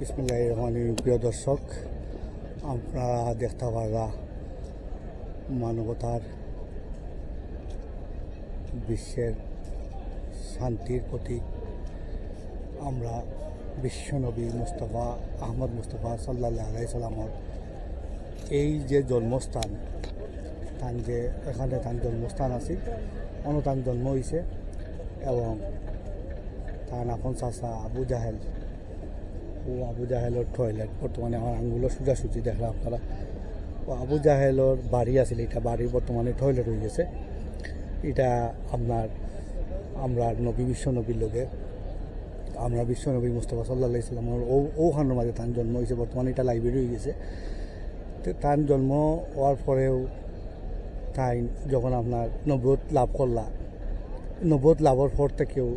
বিসমিল্লাহ রহমান প্রিয় দর্শক আপনারা দেখতে পারা মানবতার বিশ্বের শান্তির প্রতি আমরা বিশ্বনবী মুস্তফা, আহমদ মুস্তফা সাল্লাহ আলাইসাল্লামর এই যে জন্মস্থান তান যে এখানে তার জন্মস্থান আছে, অনুতান জন্ম হয়েছে এবং তার আপন চাষা আবু জাহেল। ও আবু জাহেলের টয়লেট বর্তমানে আমার আঙ্গুলো সোজাসুজি দেখলাম আপনারা। ও আবু জাহেলের বাড়ি আছিল এটা বাড়ি বর্তমানে টয়লেট হয়ে গেছে। এটা আপনার, আমরা নবী বিশ্ব নবীর লোকে, আমরা বিশ্বনবী মুস্তফা সাল্লাহ ইসলামের ও ওখানের মাঝে তার জন্ম হয়েছে, বর্তমানে এটা লাইব্রেরি হয়ে গেছে। তো তার জন্ম হওয়ার পরেও তাই যখন আপনার নবত লাভ করলা নবত লাভের পর থেকেও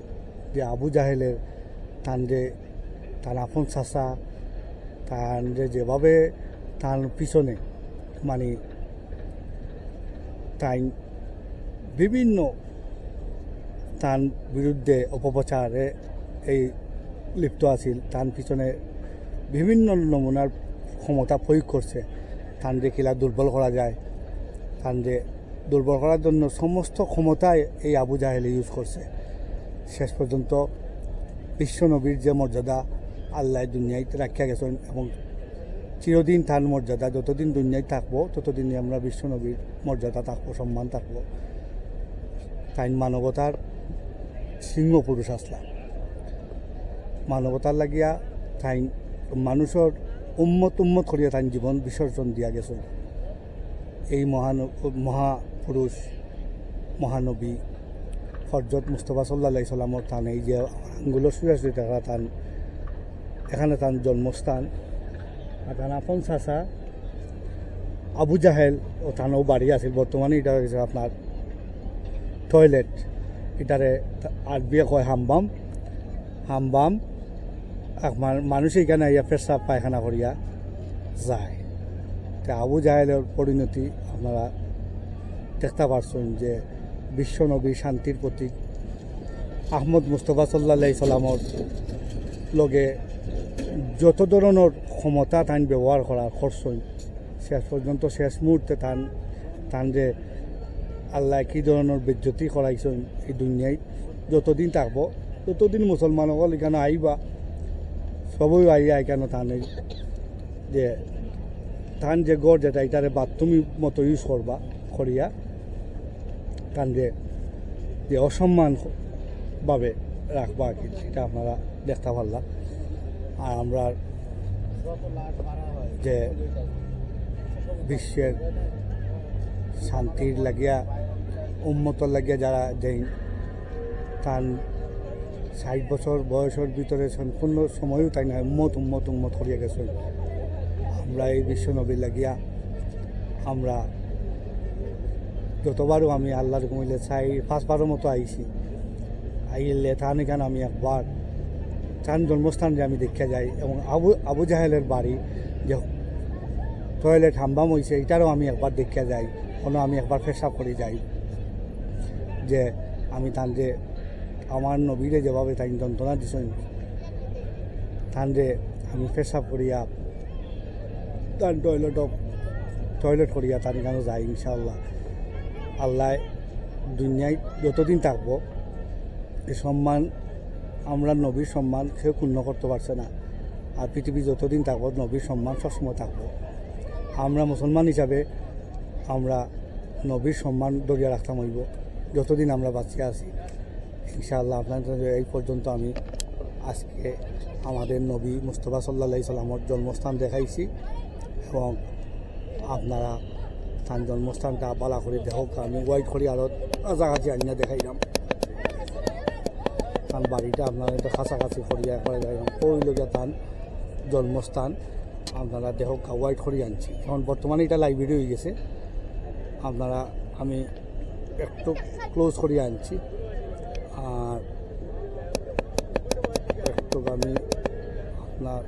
যে আবু জাহেলের তান যে তার আপন চাষা তার যে যেভাবে তার পিছনে মানে তাই বিভিন্ন তার বিরুদ্ধে অপপ্রচারে এই লিপ্ত আছিল, তার পিছনে বিভিন্ন নমুনার ক্ষমতা প্রয়োগ করছে। তান যে কিলা দুর্বল করা যায় তান যে দুর্বল করার জন্য সমস্ত ক্ষমতায় এই আবু জাহেল ইউজ করছে। শেষ পর্যন্ত বিশ্বনবীর যে মর্যাদা আল্লাহ দুনিয়ায় রাখিয়া গেছেন এবং চিরদিন তার মর্যাদা, যতদিন দুনিয়ায় থাকব ততদিনই আমরা বিশ্বনবীর মর্যাদা থাকব, সম্মান থাকব। তাই মানবতার সিংহ পুরুষ আসলাম। মানবতার লাগিয়া তাই মানুষের উম্মত উম্মত করিয়া তাই জীবন বিসর্জন দিয়া গেছে। এই মহান, মহাপুরুষ, মহানবী হজরত মুস্তফা সাল্লাহ সাল্লামর তান এই যে আঙ্গুলো শুয়ে থাকা তান এখানে তার জন্মস্থান। আর তার আপন চাষা আবু জাহেল ও তানও বাড়ি আছিল বর্তমানে এটা হয়েছে আপনার টয়লেট। এটারে আরবিয়ে কয় হামবাম। হামবাম মানুষ এখানে আইয়া পেশাব পায়খানা করিয়া যায়। তা আবু জাহেলের পরিণতি আপনারা দেখতে পারছেন যে বিশ্বনবী শান্তির প্রতীক আহমদ মুস্তফা সাল্লাহ সাল্লামর লগে যত ধরনের ক্ষমতা তান ব্যবহার করা করছেন শেষ পর্যন্ত শেষ মুহূর্তে তান তান যে আল্লাহ কী ধরনের বেজ্জতি করাইছেন এই দুনিয়ায়, যতদিন থাকব, ততদিন মুসলমানসকল এখানে আইবা সবই আইয়া এখানে তান যে তান যে গড় যেটা এটারে বাথরুমি মতো ইউজ করবা, করিয়া তান যে যে অসম্মান ভাবে রাখবা এটা আপনারা দেখতে পারলাম আর আমরা যে বিশ্বের শান্তির লাগিয়া উন্মতর লাগিয়া যারা যেই তার ষাট বছর বয়সের ভিতরে সম্পূর্ণ সময়ও তাই না, উম্মত উম্মত উম্মত করিয়া গেছে। আমরা এই বিশ্ব নবীর লাগিয়া, আমরা যতবারও আমি আল্লাহর কমিলে চাই, পাঁচবারের মতো আইছি। আইলে তান এখানে আমি একবার তার জন্মস্থান যে আমি দেখা যাই এবং আবু আবু জাহেলের বাড়ি যে টয়লেট হাম্বাম হয়েছে এটারও আমি একবার দেখা যাই, কোনো আমি একবার পেশাব করে যাই, যে আমি তান যে আমার নবীরে যেভাবে তাই যন্ত্রণা দিছেন, তান যে আমি পেশাব করিয়া তার টয়লেট টয়লেট করিয়া তার এখানে যাই, ইনশাআল্লাহ। আল্লাহ দুনিয়ায় যতদিন থাকব সম্মান আমরা নবীর সম্মান কেউ পূর্ণ করতে পারছে না। আর পৃথিবী যতদিন থাকব, নবীর সম্মান সবসময় থাকব। আমরা মুসলমান হিসাবে আমরা নবীর সম্মান দরিয়া রাখতাম হইব, যতদিন আমরা বাঁচিয়ে আছি। ইনশাআল্লাহ আপনার এই পর্যন্ত আমি আজকে আমাদের নবী মুস্তফা সাল্লা সাল্লামর জন্মস্থান দেখাইছি এবং আপনারা তার জন্মস্থানটা বালা করে দেখক আমি ওয়াইট করি আরও কাছাকাছি আনিয়া দেখাইলাম। তার বাড়িটা আপনারা এটা কাছাকাছি করিয়া একবারে যাইলাম ওই লোকের তার জন্মস্থান আপনারা দেখক ওয়াইট করি আনছি। এখন বর্তমানে এটা লাইব্রেরি হয়ে গেছে। আপনারা, আমি একটু ক্লোজ করিয়া আনছি। আর একটু আমি আপনার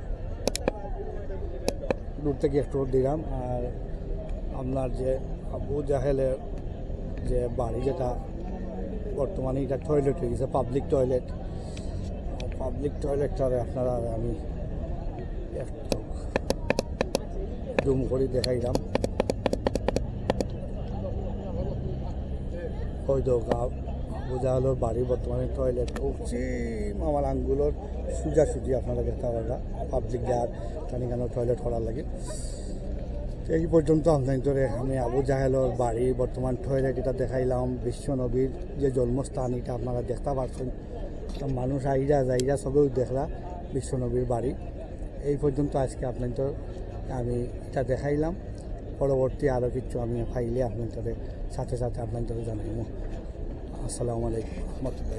দূর থেকে একটু দিলাম। আর আপনার যে আবু জাহেলের যে বাড়ি যেটা বর্তমানে এটা টয়লেট হয়ে গেছে পাবলিক টয়লেট পাবলিক টয়লেটটারে আপনারা, আমি জুম করে দেখাইলাম। ওই তো গাঁও বোঝা হলো বাড়ি বর্তমানে টয়লেট পশ্চিম আমার আঙ্গুলোর সুজা সুজি আপনারা দেখতে পারবা পাবলিক যার কানি কেন টয়লেট করার লাগে। এই পর্যন্ত আপনার ধরে আমি আবু জাহেলর বাড়ি, বর্তমান টয়লেট এটা দেখাইলাম, বিশ্ব নবীর যে জন্মস্থান, এটা আপনারা দেখতে পাচ্ছেন তো মানুষ আইরা যাইরা সবেও দেখলা বিশ্ব নবীর বাড়ি। এই পর্যন্ত আজকে আপনাদের আমি এটা দেখাইলাম। পরবর্তী আরও কিছু আমি ফাইলে আপনাদের সাথে সাথে আপনাদের জানাইব আসসালামু আলাইকুম, রহমতুল্লাহ